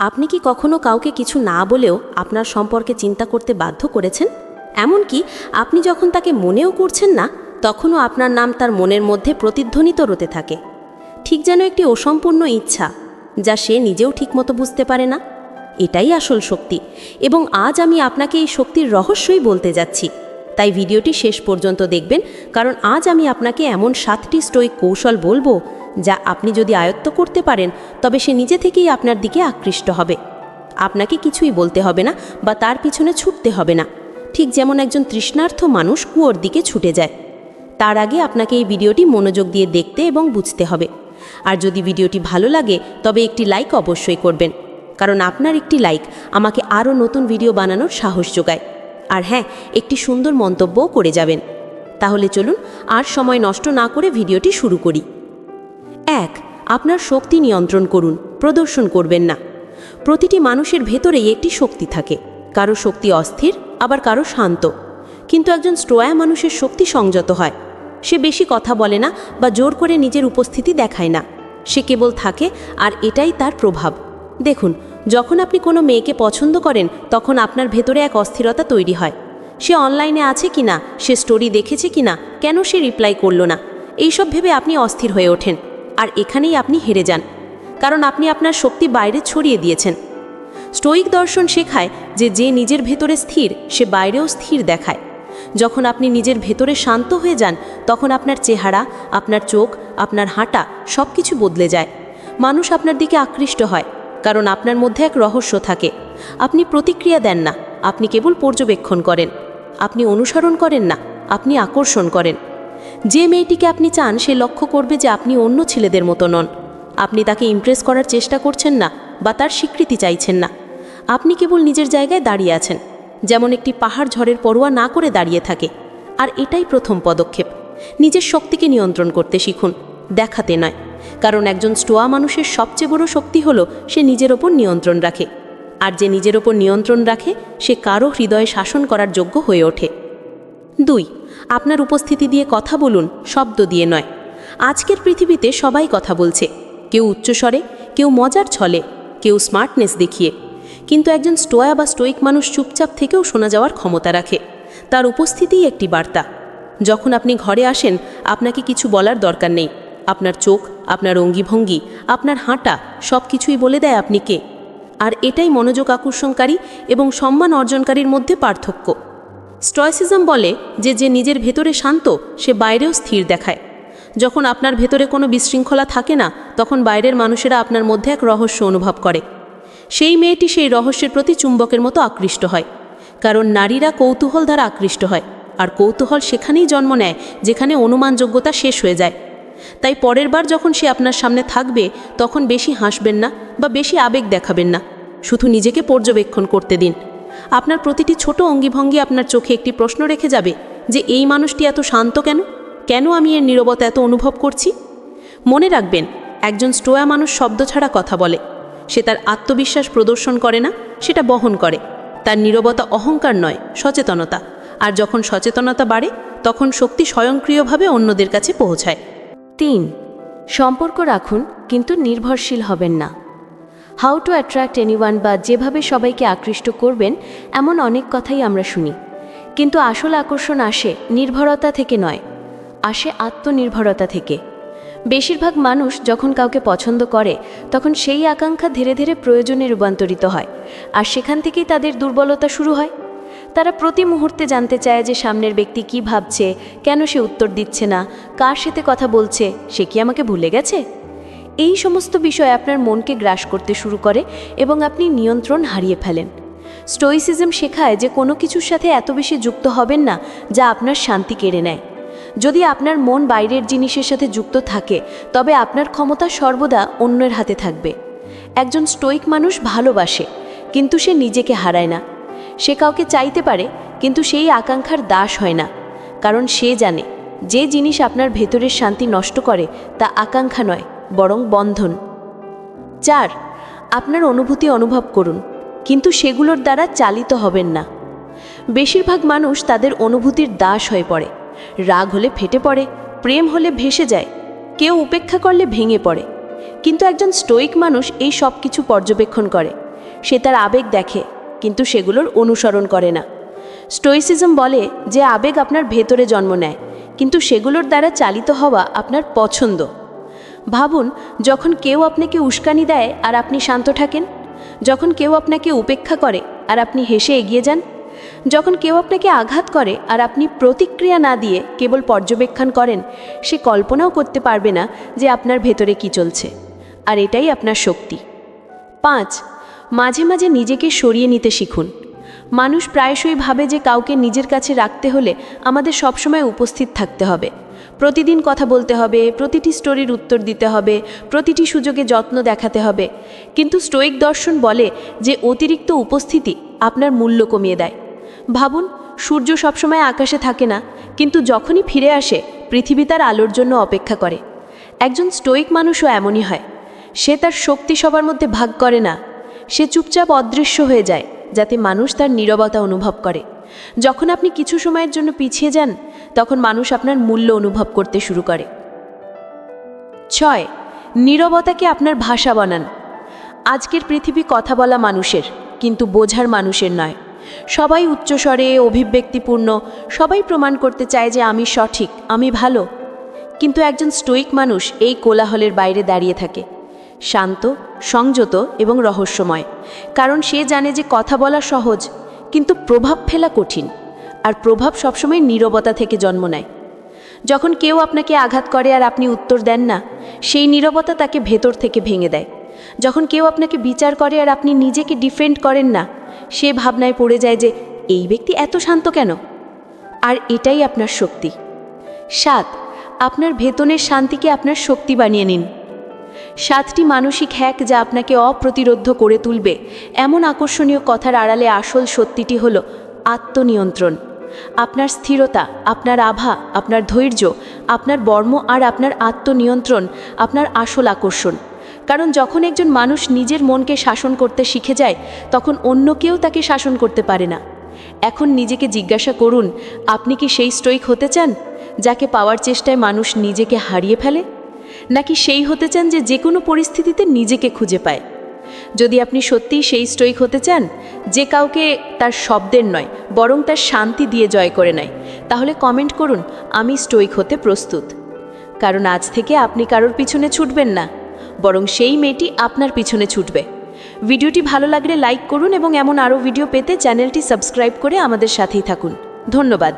আপনি কি কখনো কাউকে কিছু না বলেও আপনার সম্পর্কে চিন্তা করতে বাধ্য করেছেন? এমনকি আপনি যখন তাকে মনেও করছেন না, তখনও আপনার নাম তার মনের মধ্যে প্রতিধ্বনিত রতে থাকে। ঠিক যেন একটি অসম্পূর্ণ ইচ্ছা, যা সে নিজেও ঠিকমতো বুঝতে পারে না। এটাই আসল শক্তি, এবং আজ আমি আপনাকে এই শক্তির রহস্যই বলতে যাচ্ছি। তাই ভিডিওটি শেষ পর্যন্ত দেখবেন, কারণ আজ আমি আপনাকে এমন সাতটি স্টোইক কৌশল বলব যা আপনি যদি আয়ত্ত করতে পারেন, তবে সে নিজে থেকেই আপনার দিকে আকৃষ্ট হবে। আপনাকে কিছুই বলতে হবে না বা তার পিছনে ছুটতে হবে না। ঠিক যেমন একজন তৃষ্ণার্থ মানুষ কুয়োর দিকে ছুটে যায়। তার আগে আপনাকে এই ভিডিওটি মনোযোগ দিয়ে দেখতে এবং বুঝতে হবে। আর যদি ভিডিওটি ভালো লাগে, তবে একটি লাইক অবশ্যই করবেন। কারণ আপনার একটি লাইক আমাকে আরও নতুন ভিডিও বানানোর সাহস যোগায়। আর হ্যাঁ একটি সুন্দর মন্তব্যও করে যাবেন। তাহলে চলুন আর সময় নষ্ট না করে ভিডিওটি শুরু করি। এক, আপনার শক্তি নিয়ন্ত্রণ করুন, প্রদর্শন করবেন না। প্রতিটি মানুষের ভেতরেই একটি শক্তি থাকে। কারও শক্তি অস্থির, আবার কারও শান্ত। কিন্তু একজন স্টোয়া মানুষের শক্তি সংযত হয়। সে বেশি কথা বলে না বা জোর করে নিজের উপস্থিতি দেখায় না। সে কেবল থাকে আর এটাই তার প্রভাব। দেখুন যখন আপনি কোনো মেয়েকে পছন্দ করেন, তখন আপনার ভেতরে এক অস্থিরতা তৈরি হয়। সে অনলাইনে আছে কিনা, সে স্টোরি দেখেছে কিনা, কেন সে রিপ্লাই করল না, এইসব ভেবে আপনি অস্থির হয়ে ওঠেন, আর এখানেই আপনি হেরে যান, কারণ আপনি আপনার শক্তি বাইরে ছড়িয়ে দিয়েছেন। স্টোইক দর্শন শেখায় যে যে নিজের ভেতরে স্থির, সে বাইরেও স্থির দেখায়। যখন আপনি নিজের ভেতরে শান্ত হয়ে যান, তখন আপনার চেহারা, আপনার চোখ, আপনার হাঁটা সব কিছু বদলে যায়। মানুষ আপনার দিকে আকৃষ্ট হয়। কারণ আপনার মধ্যে এক রহস্য থাকে। আপনি প্রতিক্রিয়া দেন না, আপনি কেবল পর্যবেক্ষণ করেন। আপনি অনুসরণ করেন না, আপনি আকর্ষণ করেন। যে মেয়েটিকে আপনি চান, সে লক্ষ্য করবে যে আপনি অন্য ছেলেদের মতো নন। আপনি তাকে ইমপ্রেস করার চেষ্টা করছেন না বা তার স্বীকৃতি চাইছেন না। আপনি কেবল নিজের জায়গায় দাঁড়িয়ে আছেন, যেমন একটি পাহাড় ঝড়ের পরোয়া না করে দাঁড়িয়ে থাকে। আর এটাই প্রথম পদক্ষেপ। নিজের শক্তিকে নিয়ন্ত্রণ করতে শিখুন, দেখাতে নয়। কারণ একজন স্টোয়া মানুষের সবচেয়ে বড় শক্তি হলো সে নিজের ওপর নিয়ন্ত্রণ রাখে। আর যে নিজের ওপর নিয়ন্ত্রণ রাখে, সে কারও হৃদয়ে শাসন করার যোগ্য হয়ে ওঠে। দুই, আপনার উপস্থিতি দিয়ে কথা বলুন, শব্দ দিয়ে নয়। আজকের পৃথিবীতে সবাই কথা বলছে। কেউ উচ্চস্বরে, কেউ মজার ছলে, কেউ স্মার্টনেস দেখিয়ে। কিন্তু একজন স্টোয়া বা স্টোইক মানুষ চুপচাপ থেকেও শোনা যাওয়ার ক্ষমতা রাখে। তার উপস্থিতিই একটি বার্তা। যখন আপনি ঘরে আসেন, আপনাকে কিছু বলার দরকার নেই। আপনার চোখ, আপনার অঙ্গিভঙ্গি, আপনার হাঁটা সব কিছুই বলে দেয় আপনি কে। আর এটাই মনোযোগ আকর্ষণকারী এবং সম্মান অর্জনকারীর মধ্যে পার্থক্য। স্টয়সিজম বলে যে যে নিজের ভেতরে শান্ত, সে বাইরেও স্থির দেখায়। যখন আপনার ভেতরে কোনো বিশৃঙ্খলা থাকে না, তখন বাইরের মানুষেরা আপনার মধ্যে এক রহস্য অনুভব করে। সেই মেয়েটি সেই রহস্যের প্রতি চুম্বকের মতো আকৃষ্ট হয়। কারণ নারীরা কৌতূহল দ্বারা আকৃষ্ট হয়। আর কৌতূহল সেখানেই জন্ম নেয়, যেখানে অনুমানযোগ্যতা শেষ হয়ে যায়। তাই পরের বার যখন সে আপনার সামনে থাকবে, তখন বেশি হাসবেন না বা বেশি আবেগ দেখাবেন না। শুধু নিজেকে পর্যবেক্ষণ করতে দিন। আপনার প্রতিটি ছোট অঙ্গিভঙ্গি আপনার চোখে একটি প্রশ্ন রেখে যাবে যে, এই মানুষটি এত শান্ত কেন? কেন আমি এর নীরবতা এত অনুভব করছি? মনে রাখবেন, একজন স্টোয়া মানুষ শব্দ ছাড়া কথা বলে। সে তার আত্মবিশ্বাস প্রদর্শন করে না, সেটা বহন করে। তার নীরবতা অহংকার নয়, সচেতনতা। আর যখন সচেতনতা বাড়ে, তখন শক্তি স্বয়ংক্রিয়ভাবে অন্যদের কাছে পৌঁছায়। তিন, সম্পর্ক রাখুন, কিন্তু নির্ভরশীল হবেন না। হাউ টু অ্যাট্রাক্ট এনিওয়ান বা যেভাবে সবাইকে আকৃষ্ট করবেন, এমন অনেক কথাই আমরা শুনি। কিন্তু আসল আকর্ষণ আসে নির্ভরতা থেকে নয়, আসে আত্মনির্ভরতা থেকে। বেশিরভাগ মানুষ যখন কাউকে পছন্দ করে, তখন সেই আকাঙ্ক্ষা ধীরে ধীরে প্রয়োজনে রূপান্তরিত হয়, আর সেখান থেকেই তাদের দুর্বলতা শুরু হয়। তারা প্রতি মুহূর্তে জানতে চায় যে সামনের ব্যক্তি কি ভাবছে, কেন সে উত্তর দিচ্ছে না, কার সাথে কথা বলছে, সে কি আমাকে ভুলে গেছে? এই সমস্ত বিষয় আপনার মনকে গ্রাস করতে শুরু করে এবং আপনি নিয়ন্ত্রণ হারিয়ে ফেলেন। স্টোইসিজম শেখায় যে কোনো কিছুর সাথে এত বেশি যুক্ত হবেন না, যা আপনার শান্তি কেড়ে নেয়। যদি আপনার মন বাইরের জিনিসের সাথে যুক্ত থাকে, তবে আপনার ক্ষমতা সর্বদা অন্যের হাতে থাকবে। একজন স্টোইক মানুষ ভালোবাসে, কিন্তু সে নিজেকে হারায় না। সে কাউকে চাইতে পারে, কিন্তু সেই আকাঙ্ক্ষার দাস হয় না। কারণ সে জানে, যে জিনিস আপনার ভেতরের শান্তি নষ্ট করে, তা আকাঙ্ক্ষা নয়, বরং বন্ধন। চার, আপনার অনুভূতি অনুভব করুন, কিন্তু সেগুলোর দ্বারা চালিত হবেন না। বেশিরভাগ মানুষ তাদের অনুভূতির দাস হয়ে পড়ে। রাগ হলে ফেটে পড়ে, প্রেম হলে ভেসে যায়, কেউ উপেক্ষা করলে ভেঙে পড়ে। কিন্তু একজন স্টোইক মানুষ এই সব কিছু পর্যবেক্ষণ করে। সে তার আবেগ দেখে কিন্তু সেগুলোর অনুসরণ করে না। স্টোইসিজম বলে যে আবেগ আপনার ভেতরে জন্ম নেয়, কিন্তু সেগুলোর দ্বারা চালিত হওয়া আপনার পছন্দ। ভাবুন, যখন কেউ আপনাকে উস্কানি দেয় আর আপনি শান্ত থাকেন, যখন কেউ আপনাকে উপেক্ষা করে আর আপনি হেসে এগিয়ে যান, যখন কেউ আপনাকে আঘাত করে আর আপনি প্রতিক্রিয়া না দিয়ে কেবল পর্যবেক্ষণ করেন, সে কল্পনাও করতে পারবে না যে আপনার ভেতরে কি চলছে। আর এটাই আপনার শক্তি। পাঁচ মাঝে মাঝে নিজেকে সরিয়ে নিতে শিখুন। মানুষ প্রায়শই ভাবে যে কাউকে নিজের কাছে রাখতে হলে আমাদের সবসময় উপস্থিত থাকতে হবে। প্রতিদিন কথা বলতে হবে, প্রতিটি স্টোরির উত্তর দিতে হবে, প্রতিটি সুযোগে যত্ন দেখাতে হবে। কিন্তু স্টোইক দর্শন বলে যে অতিরিক্ত উপস্থিতি আপনার মূল্য কমিয়ে দেয়। ভাবুন, সূর্য সবসময় আকাশে থাকে না, কিন্তু যখনই ফিরে আসে, পৃথিবী তার আলোর জন্য অপেক্ষা করে। একজন স্টোইক মানুষও এমনই হয়। সে তার শক্তি সবার মধ্যে ভাগ করে না। সে চুপচাপ অদৃশ্য হয়ে যায়, যাতে মানুষ তার নীরবতা অনুভব করে। যখন আপনি কিছু সময়ের জন্য পিছিয়ে যান, তখন মানুষ আপনার মূল্য অনুভব করতে শুরু করে। ছয়, নীরবতাকে আপনার ভাষা বানান। আজকের পৃথিবী কথা বলা মানুষের, কিন্তু বোঝার মানুষের নয়। সবাই উচ্চস্বরে, অভিব্যক্তিপূর্ণ, সবাই প্রমাণ করতে চায় যে আমি সঠিক, আমি ভালো। কিন্তু একজন স্টোইক মানুষ এই কোলাহলের বাইরে দাঁড়িয়ে থাকে। শান্ত, সংযত এবং রহস্যময়। কারণ সে জানে যে কথা বলা সহজ, কিন্তু প্রভাব ফেলা কঠিন, আর প্রভাব সবসময় নীরবতা থেকে জন্ম নেয়। যখন কেউ আপনাকে আঘাত করে আর আপনি উত্তর দেন না, সেই নীরবতা তাকে ভেতর থেকে ভেঙে দেয়। যখন কেউ আপনাকে বিচার করে আর আপনি নিজেকে ডিফেন্ড করেন না, সে ভাবনায় পড়ে যায় যে, এই ব্যক্তি এত শান্ত কেন? আর এটাই আপনার শক্তি। সাত, আপনার ভেতনের শান্তিকে আপনার শক্তি বানিয়ে নিন। সাতটি মানসিক হ্যাক যা আপনাকে অপ্রতিরোধ করে তুলবে। এমন আকর্ষণীয় কথার আড়ালে আসল সত্যিটি হল আত্মনিয়ন্ত্রণ। আপনার স্থিরতা, আপনার আভা, আপনার ধৈর্য, আপনার বর্ম আর আপনার আত্মনিয়ন্ত্রণ আপনার আসল আকর্ষণ। কারণ যখন একজন মানুষ নিজের মনকে শাসন করতে শিখে যায়, তখন অন্য কেউ তাকে শাসন করতে পারে না। এখন নিজেকে জিজ্ঞাসা করুন, আপনি কি সেই স্ট্রইক হতে চান, যাকে পাওয়ার চেষ্টায় মানুষ নিজেকে হারিয়ে ফেলে? নাকি সেই হতে চান যে যে কোনো পরিস্থিতিতে নিজেকে খুঁজে পায়? যদি আপনি সত্যিই সেই স্ট্রইক হতে চান, যে কাউকে তার শব্দের নয়, বরং তার শান্তি দিয়ে জয় করে নেয়, তাহলে কমেন্ট করুন, আমি স্ট্রইক হতে প্রস্তুত। কারণ আজ থেকে আপনি কারোর পিছনে ছুটবেন না, বরং সেই মেয়েটি আপনার পিছনে ছুটবে। ভিডিওটি ভালো লাগলে লাইক করুন এবং এমন আরও ভিডিও পেতে চ্যানেলটি সাবস্ক্রাইব করে আমাদের সাথেই থাকুন। ধন্যবাদ।